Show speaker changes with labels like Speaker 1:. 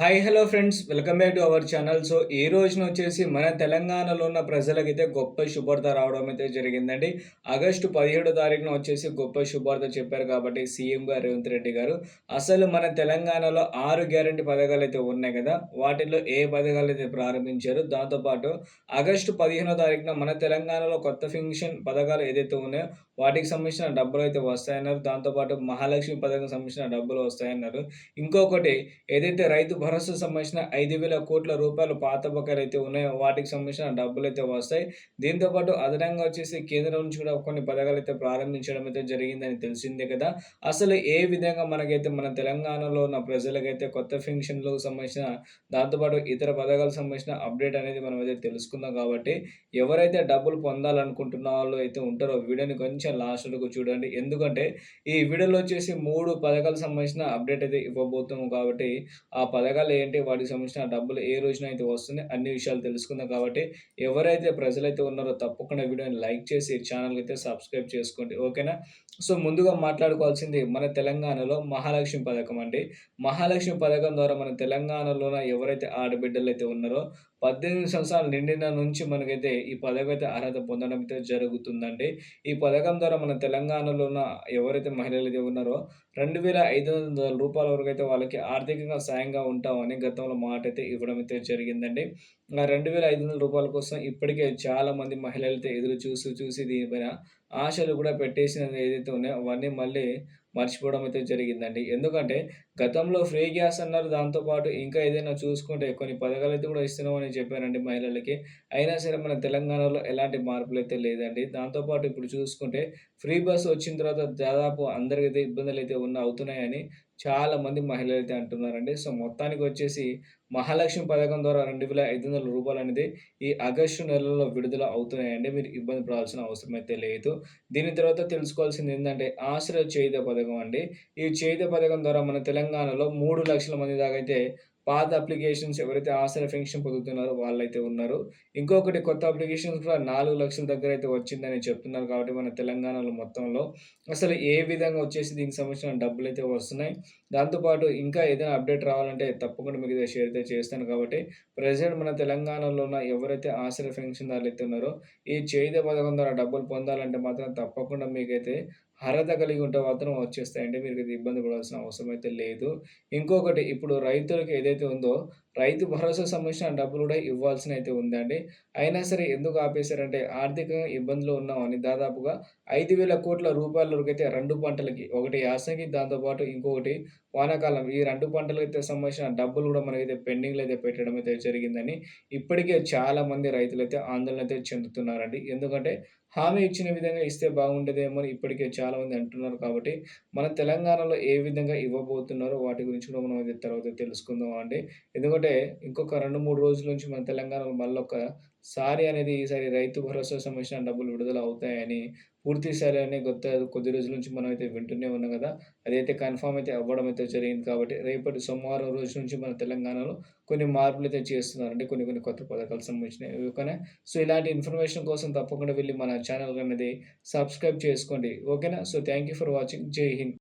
Speaker 1: Hi hello friends welcome back to our channel so ఈ రోజున వచ్చేసి మన తెలంగాణలో ఉన్న ప్రజలకైతే గొప్ప శుభార్త రావడం అయితే జరిగిందండి. ఆగస్టు పదిహేడో తారీఖున వచ్చేసి గొప్ప శుభార్త చెప్పారు కాబట్టి సీఎం గారు రేవంత్ రెడ్డి గారు. అసలు మన తెలంగాణలో ఆరు గ్యారంటీ పథకాలు అయితే ఉన్నాయి కదా వాటిలో ఏ పథకాలు అయితే ప్రారంభించారు? దాంతోపాటు ఆగస్టు పదిహేనో తారీఖున మన తెలంగాణలో కొత్త ఫింక్షన్ పథకాలు ఏదైతే ఉన్నాయో వాటికి సంబంధించిన డబ్బులు అయితే వస్తాయన్నారు. దాంతోపాటు మహాలక్ష్మి పథకం సంబంధించిన డబ్బులు వస్తాయన్నారు. ఇంకొకటి ఏదైతే రైతు వరసకు సంబంధించిన ఐదు వేల కోట్ల రూపాయలు పాత బకాయిలు అయితే ఉన్నాయో వాటికి సంబంధించిన డబ్బులు అయితే వస్తాయి. దీంతోపాటు అదనంగా వచ్చేసి కేంద్రం నుంచి కూడా కొన్ని పథకాలు అయితే ప్రారంభించడం అయితే జరిగిందని తెలిసిందే కదా. అసలు ఏ విధంగా మనకైతే మన తెలంగాణలో ఉన్న ప్రజలకైతే కొత్త ఫెన్షన్లకు సంబంధించిన దాంతోపాటు ఇతర పథకాలకు సంబంధించిన అప్డేట్ అనేది మనం అయితే తెలుసుకుందాం కాబట్టి ఎవరైతే డబ్బులు పొందాలనుకుంటున్న వాళ్ళు అయితే ఉంటారో వీడియోని కొంచెం లాస్ట్ వరకు చూడండి. ఎందుకంటే ఈ వీడియోలో వచ్చేసి మూడు పథకాలకు సంబంధించిన అప్డేట్ అయితే ఇవ్వబోతున్నాం కాబట్టి ఆ పథకాలు ఏంటి వాటికి సంబంధించిన డబ్బులు ఏ రోజున అయితే వస్తుంది అన్ని విషయాలు తెలుసుకుందాం కాబట్టి ఎవరైతే ప్రజలైతే ఉన్నారో తప్పకుండా వీడియోని లైక్ చేసి ఛానల్కి అయితే సబ్స్క్రైబ్ చేసుకోండి. ఓకేనా? సో ముందుగా మాట్లాడుకోవాల్సింది మన తెలంగాణలో మహాలక్ష్మి పథకం అండి. మహాలక్ష్మి పథకం ద్వారా మన తెలంగాణలోన ఎవరైతే ఆడబిడ్డలు అయితే ఉన్నారో పద్దెనిమిది సంవత్సరాలు నిండిన నుంచి మనకైతే ఈ పథకం అయితే అర్హత పొందడం అయితే జరుగుతుందండి. ఈ పథకం ద్వారా మన తెలంగాణలో ఉన్న ఎవరైతే మహిళలు అయితే ఉన్నారో రెండు వేల ఐదు వందల రూపాయల వరకు అయితే వాళ్ళకి ఆర్థికంగా సాయంగా ఉంటామని గతంలో మాట అయితే ఇవ్వడం అయితే జరిగిందండి. ఆ రెండు వేల ఐదు వందల రూపాయల కోసం ఇప్పటికే చాలామంది మహిళలు అయితే ఎదురు చూసి చూసి దీనిపైన ఆశలు కూడా పెట్టేసిన ఏదైతే ఉన్నాయో అవన్నీ మళ్ళీ మర్చిపోవడం అయితే జరిగిందండి. ఎందుకంటే గతంలో ఫ్రీ గ్యాస్ అన్నారు. దాంతోపాటు ఇంకా ఏదైనా చూసుకుంటే కొన్ని పథకాలు అయితే కూడా ఇస్తున్నామని చెప్పారండి మహిళలకి. అయినా సరే మన తెలంగాణలో ఎలాంటి మార్పులు అయితే లేదండి. దాంతోపాటు ఇప్పుడు చూసుకుంటే ఫ్రీ బస్ వచ్చిన తర్వాత దాదాపు అందరికైతే ఇబ్బందులు అయితే ఉన్న అవుతున్నాయని చాలా మంది మహిళలు అయితే అంటున్నారండి. సో మొత్తానికి వచ్చేసి మహాలక్ష్మి పథకం ద్వారా రెండు వేల ఐదు వందల రూపాయలు అనేది ఈ ఆగస్టు నెలలో విడుదల అవుతున్నాయండి. మీరు ఇబ్బంది పడాల్సిన అవసరం అయితే లేదు. దీని తర్వాత తెలుసుకోవాల్సింది ఏంటంటే ఆశ్రయ చేయుత పథకం అండి. ఈ చేయుత పథకం ద్వారా మన తెలంగాణలో మూడు లక్షల మంది దాకా అయితే పాత అప్లికేషన్స్ ఎవరైతే ఆసరా పెన్షన్ పొందుతున్నారో వాళ్ళైతే ఉన్నారు. ఇంకొకటి కొత్త అప్లికేషన్స్ కూడా నాలుగు లక్షల దగ్గర అయితే వచ్చిందని చెప్తున్నారు కాబట్టి మన తెలంగాణలో మొత్తంలో. అసలు ఏ విధంగా వచ్చేసి దీనికి సంబంధించిన డబ్బులు అయితే వస్తున్నాయి? దాంతోపాటు ఇంకా ఏదైనా అప్డేట్ రావాలంటే తప్పకుండా మీకు షేర్ అయితే చేస్తాను కాబట్టి ప్రజెంట్ మన తెలంగాణలో ఉన్న ఎవరైతే ఆసరా పెన్షన్దారులు అయితే ఉన్నారో ఈ చేయుత పథకం ద్వారా డబ్బులు పొందాలంటే మాత్రం తప్పకుండా మీకైతే అర్హత కలిగి ఉంటే మాత్రం వచ్చేస్తాయండి. మీరు ఇబ్బంది పడాల్సిన అవసరం అయితే లేదు. ఇంకొకటి ఇప్పుడు రైతులకు ఏదైతే ఉందో రైతు భరోసా సంబంధించిన డబ్బులు కూడా ఇవ్వాల్సిన అయితే ఉందండి. అయినా సరే ఎందుకు ఆపేశారంటే ఆర్థికంగా ఇబ్బందులు ఉన్నామని దాదాపుగా ఐదు వేల కోట్ల రూపాయల వరకు అయితే రెండు పంటలకి ఒకటి యాసంగి దాంతోపాటు ఇంకొకటి వానాకాలం. ఈ రెండు పంటలకు అయితే సంబంధించిన డబ్బులు కూడా మనకైతే పెండింగ్లో అయితే పెట్టడం అయితే జరిగిందని ఇప్పటికే చాలా మంది రైతులు అయితే ఆందోళన అయితే చెందుతున్నారండి. ఎందుకంటే హామీ ఇచ్చిన విధంగా ఇస్తే బాగుండేదేమో అని ఇప్పటికే చాలామంది అంటున్నారు కాబట్టి మన తెలంగాణలో ఏ విధంగా ఇవ్వబోతున్నారో వాటి గురించి కూడా మనం అయితే తర్వాత తెలుసుకుందాం అండి. ఎందుకంటే ఇంకొక రెండు మూడు రోజుల నుంచి మన తెలంగాణలో మళ్ళీ ఒక సారి అనేది ఈసారి రైతు భరోసా సంబంధించిన డబ్బులు విడుదల అవుతాయని పూర్తి స్థాయిలోనే కొత్త కొద్ది రోజుల నుంచి మనం అయితే వింటూనే ఉన్నాం కదా. అదైతే కన్ఫామ్ అయితే అవ్వడం అయితే జరిగింది కాబట్టి రేపటి సోమవారం రోజు నుంచి మన తెలంగాణలో కొన్ని మార్పులు అయితే చేస్తున్నారు. అంటే కొన్ని కొన్ని కొత్త పథకాలు సంబంధించినవి ఓకేనా సో ఇలాంటి ఇన్ఫర్మేషన్ కోసం తప్పకుండా వెళ్ళి మన ఛానల్ అనేది సబ్స్క్రైబ్ చేసుకోండి. ఓకేనా? So thank you for watching. జై హింద్.